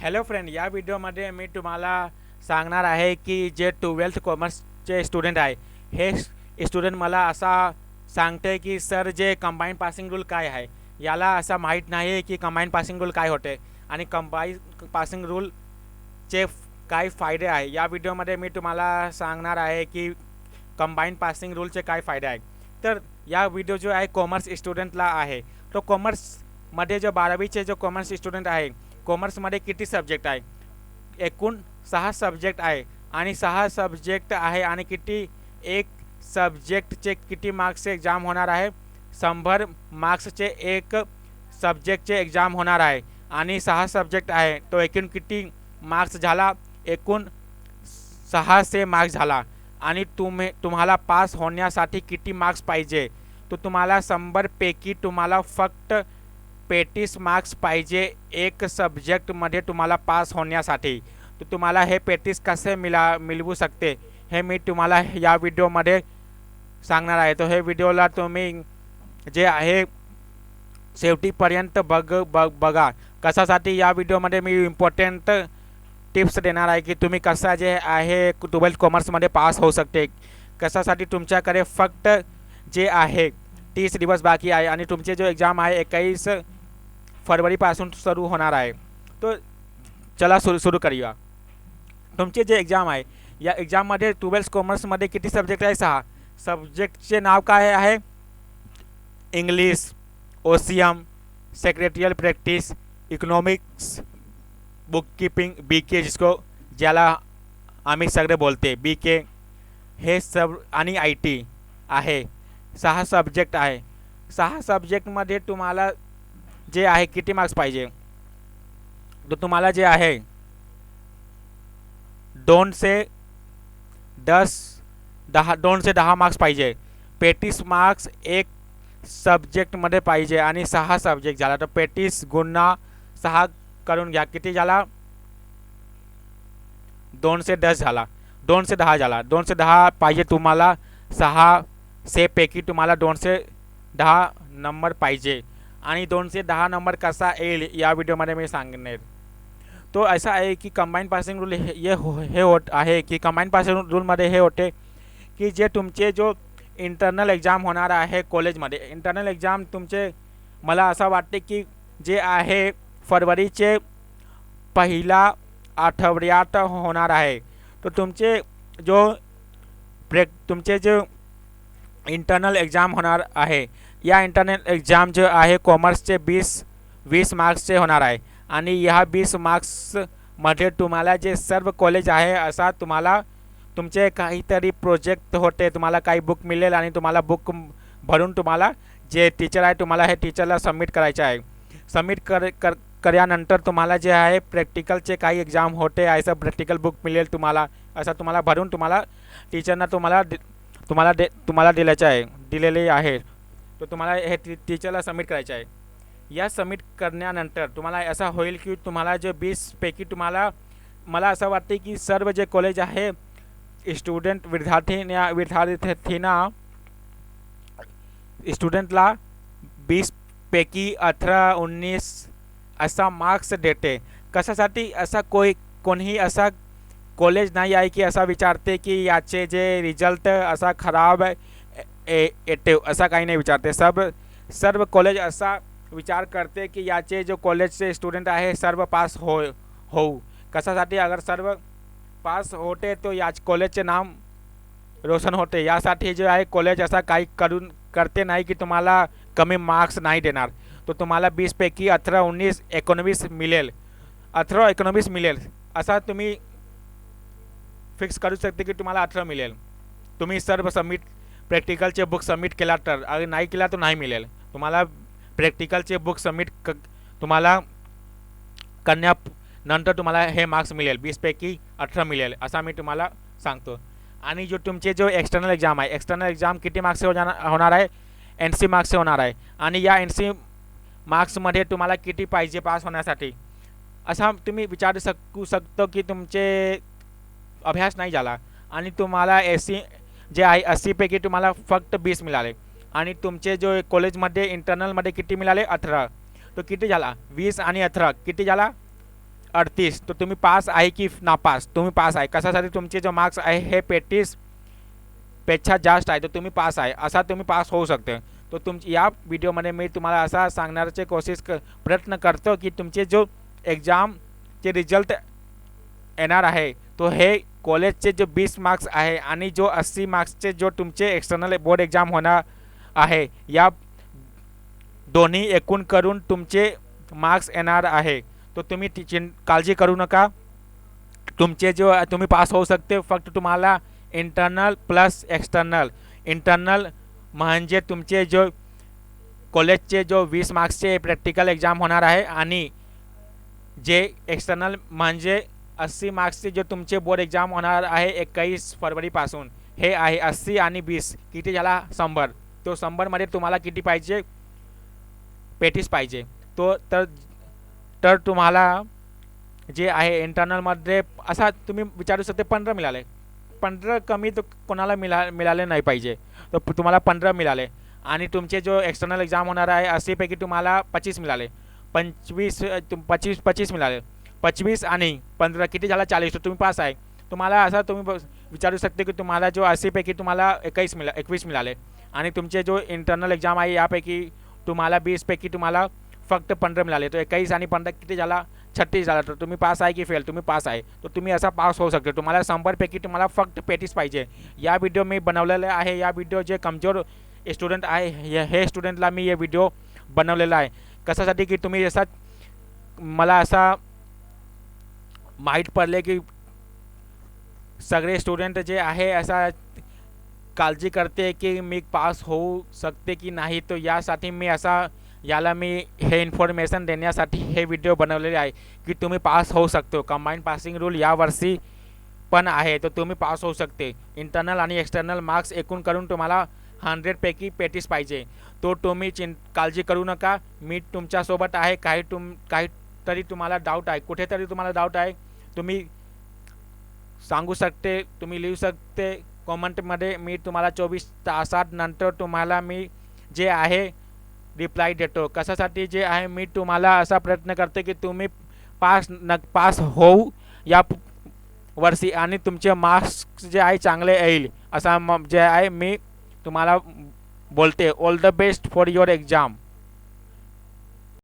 Hello friend या व्हिडिओमध्ये मी तुम्हाला सांगणार आहे की जे ट्वेल्थ कॉमर्सचे स्टुडंट आहे हे स्टुडंट मला असा सांगते की सर जे कंबाईन पासिंग रूल काय आहे? याला असं माहीत नाही आहे की कंबाईन पासिंग रूल काय होते. आणि कंबाईन पासिंग रूलचे काय फायदे आहे? या व्हिडिओमध्ये मी तुम्हाला सांगणार आहे की कंबाईन पासिंग रूलचे काय फायदे आहेत. तर या व्हिडिओ जो आहे कॉमर्स स्टुडंटला आहे. तो कॉमर्समध्ये जो बारावीचे जो कॉमर्स स्टुडंट आहे कॉमर्समध्ये किती सब्जेक्ट आहे? एकूण सहा सब्जेक्ट आहे. आणि सहा सब्जेक्ट आहे आणि किती? एक सब्जेक्टचे किती मार्क्सचे एक्झाम होणार आहे? शंभर मार्क्सचे एक सब्जेक्टचे एक्झाम होणार आहे. आणि सहा सब्जेक्ट आहे. तो एकूण किती मार्क्स झाला? एकूण सहाशे मार्क्स झाला. आणि तुम्ही तुम्हाला पास होण्यासाठी किती मार्क्स पाहिजे? तर तुम्हाला शंभरपैकी तुम्हाला फक्त पेटीस मार्क्स पाहिजे एक सब्जेक्टमध्ये तुम्हाला पास होण्यासाठी. तर तुम्हाला हे पेटीस कसे मिला मिळवू शकते हे मी तुम्हाला या व्हिडिओमध्ये सांगणार आहे. तर हे व्हिडिओला तुम्ही जे आहे शेवटीपर्यंत बघ बघ बघा. कशासाठी या व्हिडिओमध्ये मी इम्पॉर्टंट टिप्स देणार आहे की तुम्ही कसा जे आहे ट्वेल्थ कॉमर्समध्ये पास होऊ शकते. कशासाठी तुमच्याकडे फक्त जे आहे तीस दिवस बाकी आहे आणि तुमचे जो एक्झाम आहे एकावीस फरवरीपासून सुरू होणार आहे. तो चला सुरू सुरू करूया. तुमचे जे एक्झाम आहे या एक्झाममध्ये ट्वेल्थ कॉमर्समध्ये किती सब्जेक्ट आहे सहा? सब्जेक्टचे नाव काय आहे? English O C M secretarial practice economics book keeping B K जिसको ज्याला आम्ही सगळे बोलते. बी के हे सब आणि आय टी आहे. सहा सब्जेक्ट आहे. सहा सब्जेक्टमध्ये तुम्हाला जे आहे किती मार्क्स पाहिजे? तर तुम्हाला जे आहे दोनशे दस दहा दोनशे दहा मार्क्स पाहिजे. पेटीस मार्क्स एक सब्जेक्टमध्ये पाहिजे आणि सहा सब्जेक्ट झाला. तर पेटीस गुन्हा सहा करून घ्या. किती झाला? दोनशे दस झाला. दोनशे दहा झाला. दोनशे दहा पाहिजे तुम्हाला सहा. से पैकी तुम्हाला दोनशे दहा नंबर पाहिजे. आणि दोनशे दहा नंबर कसा येईल या व्हिडिओमध्ये मी सांगणार. तो असा आहे की कंबाईन पासिंग रूल हे ये हो हे होत आहे की कंबाईन पासिंग रूलमध्ये हे होते की जे तुमचे जो इंटरनल एक्झाम होणार आहे कॉलेजमध्ये इंटरनल एक्झाम तुमचे मला असं वाटते की जे आहे फरवरीचे पहिला आठवड्यात होणार आहे. तर तुमचे जो प्रेक तुमचे जे इंटरनल एक्झाम होणार आहे. या इंटरनल एक्झाम जे आहे कॉमर्सचे वीस वीस मार्क्सचे होणार आहे. आणि ह्या वीस मार्क्समध्ये तुम्हाला जे सर्व कॉलेज आहे असा तुम्हाला तुमचे काहीतरी प्रोजेक्ट होते तुम्हाला काही बुक मिळेल आणि तुम्हाला बुक भरून तुम्हाला जे टीचर आहे तुम्हाला हे टीचरला सबमिट करायचे आहे. सबमिट कर कर केल्यानंतर तुम्हाला जे आहे प्रॅक्टिकलचे काही एक्झाम होते असं प्रॅक्टिकल बुक मिळेल तुम्हाला असं तुम्हाला भरून तुम्हाला टीचरना तुम्हाला तुम्हाला दे तुम्हाला दिल्याचे आहे दिलेले आहे तर तुम्हाला हे टी टीचरला सबमिट करायचे आहे. या सबमिट करण्यानंतर तुम्हाला असं होईल की तुम्हाला जे वीसपैकी तुम्हाला मला असं वाटते की सर्व जे कॉलेज आहे स्टुडंट विद्यार्थी विद्यार्थीना स्टुडंटला वीसपैकी अठरा उन्नीस असा मार्क्स देते. कशासाठी? असा कोई कोणीही असा कॉलेज नाही आहे की असा विचारते की याचे जे रिझल्ट असा खराब ए- येते असा काही नाही विचारते. सब सर्व कॉलेज असा विचार करते की याचे जो कॉलेजचे स्टुडंट आहे सर्व पास हो होऊ. कशासाठी? अगर सर्व पास होते तो या कॉलेजचे नाम रोशन होते. यासाठी जे आहे कॉलेज असा काही करून करते नाही की तुम्हाला कमी मार्क्स नाही देणार. तो तुम्हाला वीसपैकी अठरा उन्नीस एकोणवीस मिळेल. अठरा एकोणवीस मिळेल. असा तुम्ही फिक्स करू शकते की तुम्हाला अठरा मिळेल. तुम्ही सर्व सबमिट प्रॅक्टिकलचे बुक सबमिट केला तर अगर नाही केला तर नाही मिळेल. तुम्हाला प्रॅक्टिकलचे बुक सबमिट क तुम्हाला करण्या नंतर तुम्हाला हे मार्क्स मिळेल. वीसपैकी अठरा मिळेल असा मी तुम्हाला सांगतो. आणि जो तुमचे जो एक्सटर्नल एक्झाम आहे एक्सटर्नल एक्झाम किती मार्क्सचे हो जाणार होणार आहे? एन सी मार्क्सचे होणार आहे. आणि या एन सी मार्क्समध्ये तुम्हाला किती पाहिजे पास होण्यासाठी? असा तुम्ही विचारू शकू शकतो की तुमचे अभ्यास नाही झाला. आणि तुम्हाला एस सी जे आहे अस्सीपैकी तुम्हाला फक्त बीस मिळाले. आणि तुमचे जो कॉलेजमध्ये इंटरनलमध्ये किती मिळाले? अठरा. तो किती झाला? वीस आणि अठरा. किती झाला? अडतीस. तर तुम्ही पास आहे की नापास? तुम्ही पास आहे. कशासाठी तुमचे जो मार्क्स आहे हे पेटीसपेक्षा जास्त आहे. तर तुम्ही पास आहे. असा तुम्ही पास होऊ शकते. तर तुमची या व्हिडिओमध्ये मी तुम्हाला असा सांगण्याचे कोशिश क प्रयत्न करतो की तुमचे जो एक्झामचे रिझल्ट येणार आहे तो हे कॉलेजचे जो वीस मार्क्स आहे आणि जो अस्सी मार्क्सचे जो तुमचे एक्सटर्नल बोर्ड एक्झाम होणार आहे, या दोन्ही एकूण करून तुमचे मार्क्स येणार आहे. तो तुम्ही चिं, काळजी करू नका. तुमचे जो, तुम्ही पास होऊ शकते, फक्त तुम्हाला इंटरनल प्लस एक्सटर्नल इंटरनल म्हणजे तुमचे जो कॉलेजचे जो वीस मार्क्स मार्क्सचे प्रॅक्टिकल एक्झाम होणार आहे आणि जे एक्सटर्नल म्हणजे अस्सी मार्क्सचे जे तुमचे बोर्ड एक्झाम होणार आहे एक्कावीस फरवरीपासून हे आहे अस्सी आणि वीस. किती झाला? शंभर. तो शंभरमध्ये तुम्हाला किती पाहिजे? पेटीस पाहिजे. तो तर तर तुम्हाला जे आहे इंटरनलमध्ये असा तुम्ही विचारू शकते पंधरा मिळाले. पंधरा कमी तर कोणाला मिळा मिळाले नाही पाहिजे. तर तुम्हाला पंधरा मिळाले. आणि तुमचे जो एक्सटर्नल एक्झाम होणार आहे अस्सीपैकी तुम्हाला पच्चीस मिळाले. पंचवीस तुम पच्चीस पच्चीस मिळाले. पंचवीस आणि पंधरा किती झाला चाळीस? तर तुम्ही पास आहे. तुम्हाला असं तुम्ही ब- विचारू शकते की तुम्हाला जो अशीपैकी तुम्हाला एकवीस मिळा एकवीस मिळाले. आणि तुमचे जो इंटरनल एक्झाम आहे यापैकी तुम्हाला वीसपैकी तुम्हाला फक्त पंधरा मिळाले. तर एकवीस आणि पंधरा किती झाला? छत्तीस झाला. तर तुम्ही पास आहे की फेल? तुम्ही पास आहे. तर तुम्ही असा पास होऊ शकते. तुम्हाला शंभरपैकी तुम्हाला फक्त पेटीस पाहिजे. या व्हिडिओ मी बनवलेला आहे. या व्हिडिओ जे कमजोर स्टुडंट आहे हे- हे स्टुडंटला मी हे व्हिडिओ बनवलेला आहे. कशासाठी की तुम्ही असा मला असा माहीत पडले की सगळे स्टुडंट जे आहे असा काळजी करते की मी पास होऊ शकते की नाही तर यासाठी मी असा याला मी हे इन्फॉर्मेशन देण्यासाठी हे व्हिडिओ बनवलेले आहे की तुम्ही पास होऊ शकतो कंबाईंड पासिंग रूल यावर्षी पण आहे तर तुम्ही पास होऊ शकते. इंटरनल आणि एक्सटर्नल मार्क्स एकूण करून तुम्हाला हंड्रेडपैकी पेटीस पाहिजे. तो तुम्ही चिं काळजी करू नका. मी तुमच्यासोबत आहे काही तुम काही तरी तुम्हाला डाऊट आहे. कुठेतरी तुम्हाला डाऊट आहे. तुम्ही सांगू शकते तुम्ही लिहू शकते कॉमेंटमध्ये मी तुम्हाला चोवीस तासात नंतर तुम्हाला मी जे आहे रिप्लाय देतो. कशासाठी जे आहे मी तुम्हाला असा प्रयत्न करते की तुम्ही पास न पास होऊ या वर्षी आणि तुमचे मार्क्स जे आहे चांगले येईल. असा म जे आहे मी तुम्हाला बोलते. All the best for your exam